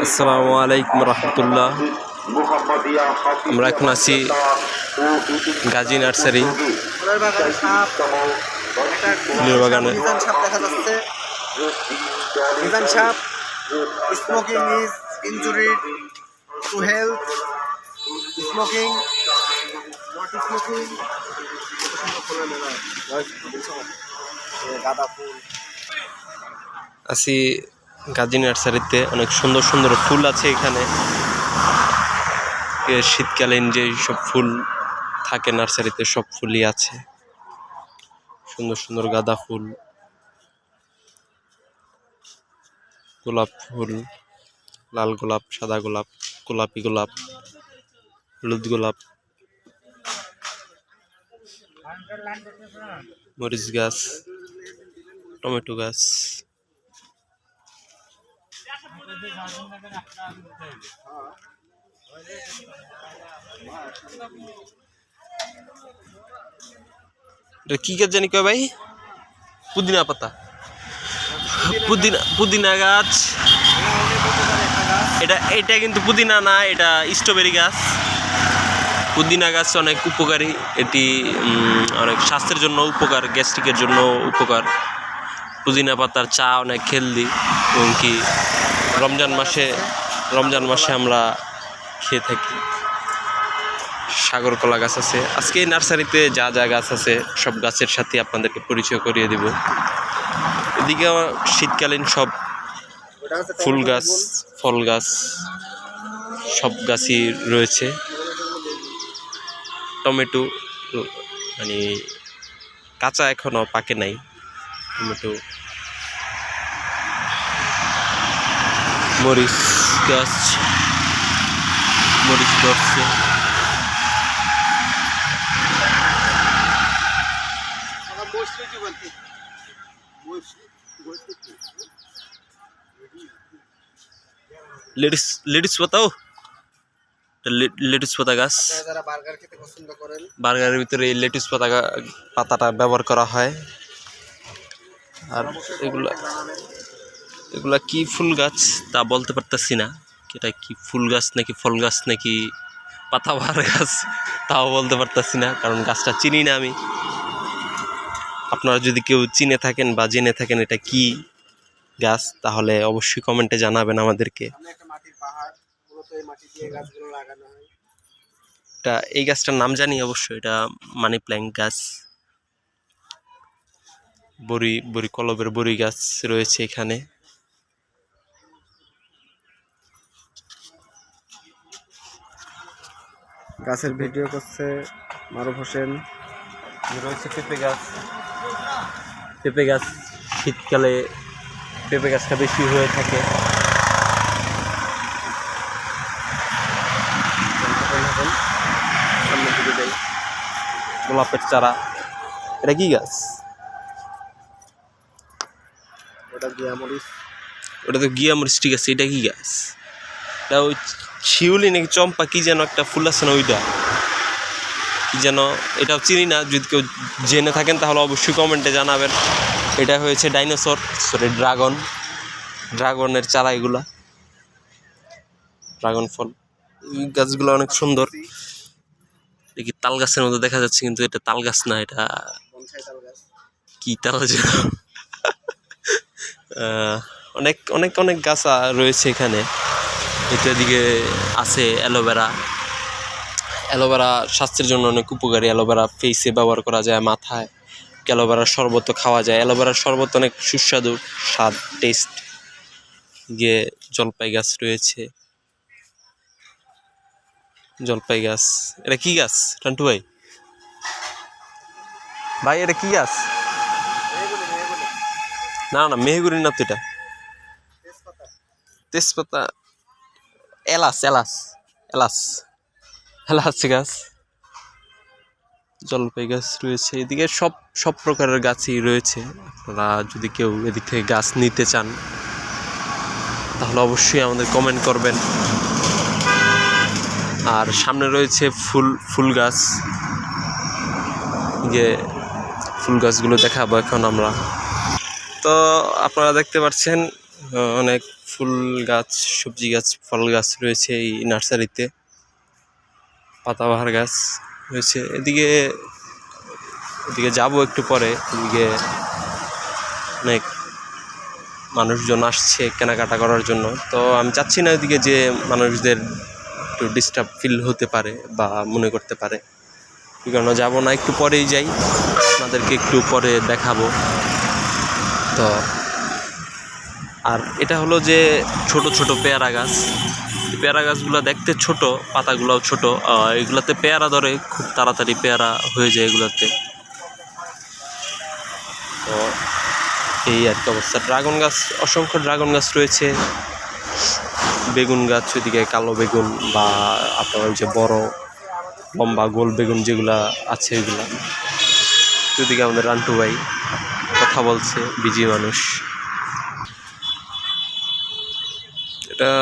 আসসালামু আলাইকুম রহমতুল্লাহ। আমরা এখন আছি গাজী নার্সারি। ফুলের বাগানে smoking is to health smoking not smoking গাঁদা ফুল আছি গাজী নার্সারিতে অনেক সুন্দর সুন্দর ফুল আছে এখানে। শীতকালীন যে সব ফুল থাকে নার্সারিতে, সব ফুলই আছে। সুন্দর সুন্দর গাঁদা ফুল, গোলাপ ফুল, লাল গোলাপ, সাদা গোলাপ, গোলাপি গোলাপ, হলুদ গোলাপ, মরিচ গাছ, টমেটো গাছ। কি গাছ জানি কয় ভাই? পুদিনা পাতা। পুদিনা পুদিনা গাছ। এটা এটা কিন্তু পুদিনা না, এটা স্ট্রবেরি গাছ। পুদিনা গাছ অনেক উপকারী। এটি অনেক স্বাস্থ্যের জন্য উপকার গ্যাস্ট্রিকের জন্য উপকার। পুদিনা পাতার চা অনেক হেলদি এবং কি রমজান মাসে রমজান মাসে আমরা খেয়ে থাকি। সাগর কলা গাছ আছে। আজকে এই নার্সারিতে যা যা গাছ আছে, সব গাছের সাথে আপনাদেরকে পরিচয় করিয়ে দিব। এদিকে শীতকালীন সব ফুল গাছ, ফল গাছ, সব গাছই রয়েছে। টমেটো মানে কাঁচা এখনও পাকে নাই। টমেটো মরিচ গাছ মরিচ ধরছে। লেডিস লেডিস পাতাও লেডিস পাতা গাছ। বার্গারের ভিতরে এই লেটুস পাতা পাতাটা ব্যবহার করা হয়। আর এগুলা এগুলা কি ফুল গাছ তা বলতে পারতেছি না। এটা কি ফুল গাছ নাকি ফল গাছ নাকি পাতাবাহার গাছ, তাও বলতে পারতেছি না, কারণ গাছটা চিনি না আমি। আপনারা যদি কেউ চিনে থাকেন বা জেনে থাকেন এটা কি গাছ, তাহলে অবশ্যই কমেন্টে জানাবেন আমাদেরকে। এটা এই গাছটার নাম জানি অবশ্য, এটা মানি প্ল্যান্ট গাছ। বড়ি বড়ি কলবের বড়ি গাছ রয়েছে এখানে। গাছের ভিডিও করছে মারুফ হোসেন। রয়েছে পেঁপে গাছ। পেঁপে গাছ শীতকালে পেঁপে গাছটা বেশি হয়ে থাকে। গোলাপের চারা। এটা কি গাছ? ওটা গিয়া মরিচ ওটা তো গিয়ামরিচ ঠিক আছে এটা কি গাছ? এটা ওই শিউলি নাকি চম্পা কি যেন একটা ফুল আছে না ওইটা? কি যেন এটাও চিনি না যদি কেউ জেনে থাকেন তাহলে অবশ্যই কমেন্টে জানাবেন। এটা হয়েছে ডাইনোসর সরি ড্রাগন। ড্রাগনের চারা এগুলা। ড্রাগন ফল। এই গাছগুলো অনেক সুন্দর। দেখি তাল গাছের মতো দেখা যাচ্ছে কিন্তু এটা তাল গাছ না এটা কি তাল অনেক অনেক অনেক গাছ রয়েছে এখানে। এটা দিকে আছে অ্যালোভেরা। অ্যালোভেরা স্বাস্থ্যের জন্য অনেক উপকারী। অ্যালোভেরা ফেসে ব্যবহার করা যায় মাথায়। অ্যালোভেরার শরবত খাওয়া যায়। অ্যালোভেরার শরবত অনেক সুস্বাদু, স্বাদ টেস্ট গিয়ে জলপাই গাছ রয়েছে। জলপাই গাছ এটা কি গাছ টান্টু ভাই? ভাই, এটা কি গাছ? না না মেহগুড়ি না তো এটা? তেজপাতা। এলাচ এলাচ এলাচ এলাচ গাছ। জলপাই গাছ রয়েছে এদিকে, সব সব প্রকারের গাছই রয়েছে। আপনারা যদি কেউ এদিক থেকে গাছ নিতে চান, তাহলে অবশ্যই আমাদের কমেন্ট করবেন। আর সামনে রয়েছে ফুল ফুল গাছ। যে ফুল গাছগুলো দেখাবো এখন আমরা। তো আপনারা দেখতে পাচ্ছেন অনেক ফুল গাছ, সবজি গাছ, ফল গাছ রয়েছে এই নার্সারিতে। পাতাবাহার গাছ রয়েছে। এদিকে এদিকে যাব একটু পরে। এদিকে অনেক মানুষজন আসছে কেনাকাটা করার জন্য। তো আমি চাচ্ছি না ওদিকে যে মানুষদের একটু ডিস্টার্ব ফিল হতে পারে বা মনে করতে পারে। কারণে যাব না, একটু পরেই যাই। আপনাদেরকে একটু পরে দেখাবো। তো আর এটা হলো যে ছোট ছোট পেয়ারা গাছ। পেয়ারা গাছগুলো দেখতে ছোট, পাতাগুলোও ছোট। এগুলাতে পেয়ারা ধরে, খুব তাড়াতাড়ি পেয়ারা হয়ে যায় এগুলাতে। তো এই আর কি অবস্থা। ড্রাগন গাছ, অসংখ্য ড্রাগন গাছ রয়েছে। বেগুন গাছ, ওইদিকে কালো বেগুন বা আপনার যে বড়, লম্বা গোল বেগুন যেগুলা আছে ওইগুলা ওইদিকে আমাদের রান্টু ভাই কথা বলছে, বিজি মানুষ। এটা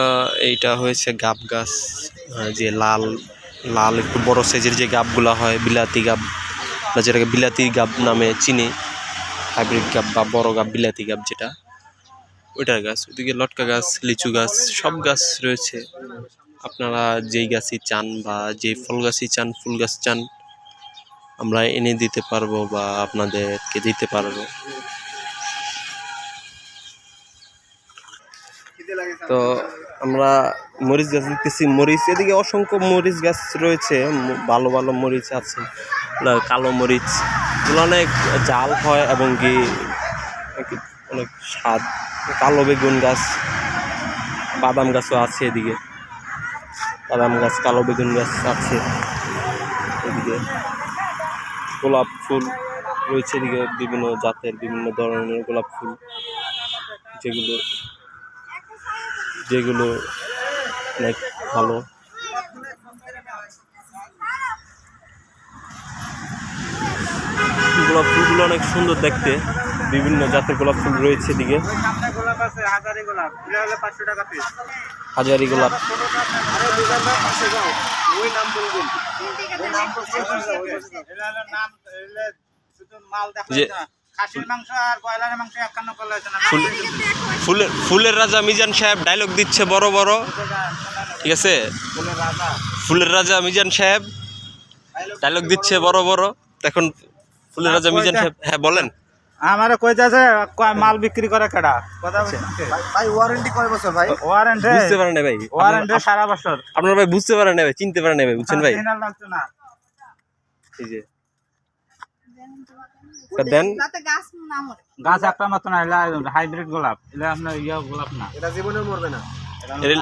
এইটা হয়েছে গাব গাছ যে লাল লাল একটু বড় সাইজের যে গাবগুলা হয়, বিলাতি গাব আমরা যেটাকে বিলাতি গাব নামে চিনি হাইব্রিড গাব বা বড় গাব, বিলাতি গাব যেটা, ওইটার গাছ। ওইদিকে লটকা গাছ, লিচু গাছ, সব গাছ রয়েছে। আপনারা যেই গাছই চান বা যেই ফল গাছই চান, ফুল গাছ চান, আমরা এনে দিতে পারব বা আপনাদেরকে দিতে পারব। তো আমরা মরিচ গাছ দেখতেছি। মরিচ, এদিকে অসংখ্য মরিচ গাছ রয়েছে। ভালো ভালো মরিচ আছে। কালো মরিচ। এগুলো অনেক জাল হয় এবং কি অনেক- স্বাদ। কালো বেগুন গাছ, বাদাম গাছও আছে এদিকে। বাদাম গাছ, কালো বেগুন গাছ আছে এদিকে। গোলাপ ফুল রয়েছে এদিকে বিভিন্ন জাতের বিভিন্ন ধরনের গোলাপ ফুল। যেগুলো যেগুলো অনেক ভালো। গোলাপ ফুলগুলো অনেক সুন্দর দেখতে। বিভিন্ন জাতের গোলাপ ফুল রয়েছে এদিকে। হাজারি গোলাপ। যে- ফুলের ফুলের রাজা মিজান সাহেব ডায়লগ দিচ্ছে বড় বড়। ঠিক আছে? ফুলের রাজা মিজান সাহেব ডায়লগ দিচ্ছে বড় বড়। এখন ফুলের রাজা মিজান সাহেব হ্যাঁ বলেন। আমারে কই যাচ্ছে কয় মাল বিক্রি করে কেডা? কথা বলছে ভাই- ওয়ারেন্টি কয় বছর ভাই? ওয়ারেন্ট বুঝতে পারেন না ভাই। ওয়ারেন্ট আপনার- সারা বছর। আপনার ভাই বুঝতে পারেন না ভাই চিনতে পারেন না ভাই বুঝছেন ভাই? সিগন্যাল লাগছে না। এই যে। দেন। গাছ না মরে। একটা মতো না এলা হাইব্রিড গোলাপ এলা আপনার ইয়া গোলাপ না। এটা জীবনে মরবে না। এর-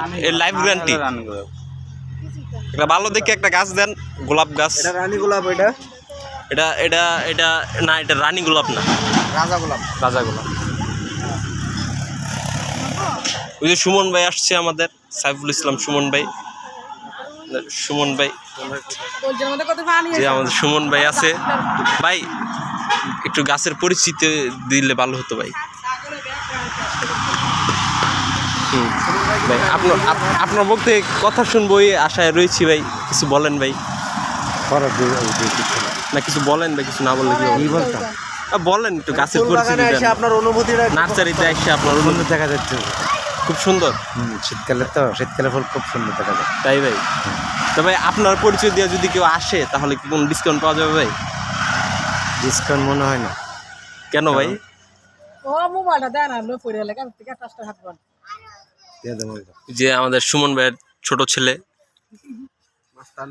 গোলাপ। একটা ভালো দেখে একটা গাছ দেন গোলাপ গাছ। এটা রানী গোলাপ এটা? এটা এটা এটা না এটা রানী গোলাপ না। রাজা গোলাপ। রাজা গোলাপ। ওই যে সুমন ভাই আসছে আমাদের সাইফুল ইসলাম সুমন ভাই। সুমন ভাই। যে আমাদের সুমন ভাই আছে। ভাই একটু গাছের পরিচিতি দিলে ভালো হতো ভাই। হুম ভাই আপনার আপ- আপনার বলতে কথা শুনব এই আশায় রয়েছি ভাই কিছু বলেন ভাই? না কিছু বলেন ভাই কিছু না বললে কি? বলেন একটু গাছের পরিচিতি আপনার অনুভূতিটা একটু নার্সারিতে এসে আপনার অনুভূতি দেখা যাচ্ছে। খুব সুন্দর। শীতকালে তো শীতকালে ফুল খুব সুন্দর দেখা যায়। তাই ভাই। তবে আপনার পরিচয় দিয়ে যদি কেউ আসে তাহলে কি কোনো ডিসকাউন্ট পাওয়া যাবে ভাই? ডিসকাউন্ট মনে হয় না। কেন ভাই? যে আমাদের সুমন ভাইয়ের ছোট ছেলে। মাস্তান।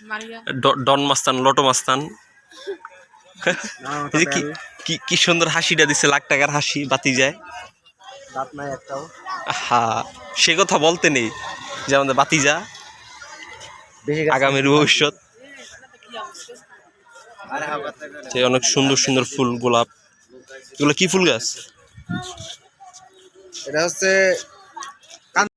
মারিয়া। ডন মাস্তান লটো মাস্তান। এই যে কি কি কি সুন্দর হাসিটা দিছে লাখ টাকার হাসি বাতি যায়। দাঁত নাই একটাও। হা সে কথা বলতে নেই যে আমাদের বাতিজা আগামীর ভবিষ্যৎ। অনেক সুন্দর সুন্দর ফুল গোলাপ। এগুলো কি ফুল গাছ? এটা হচ্ছে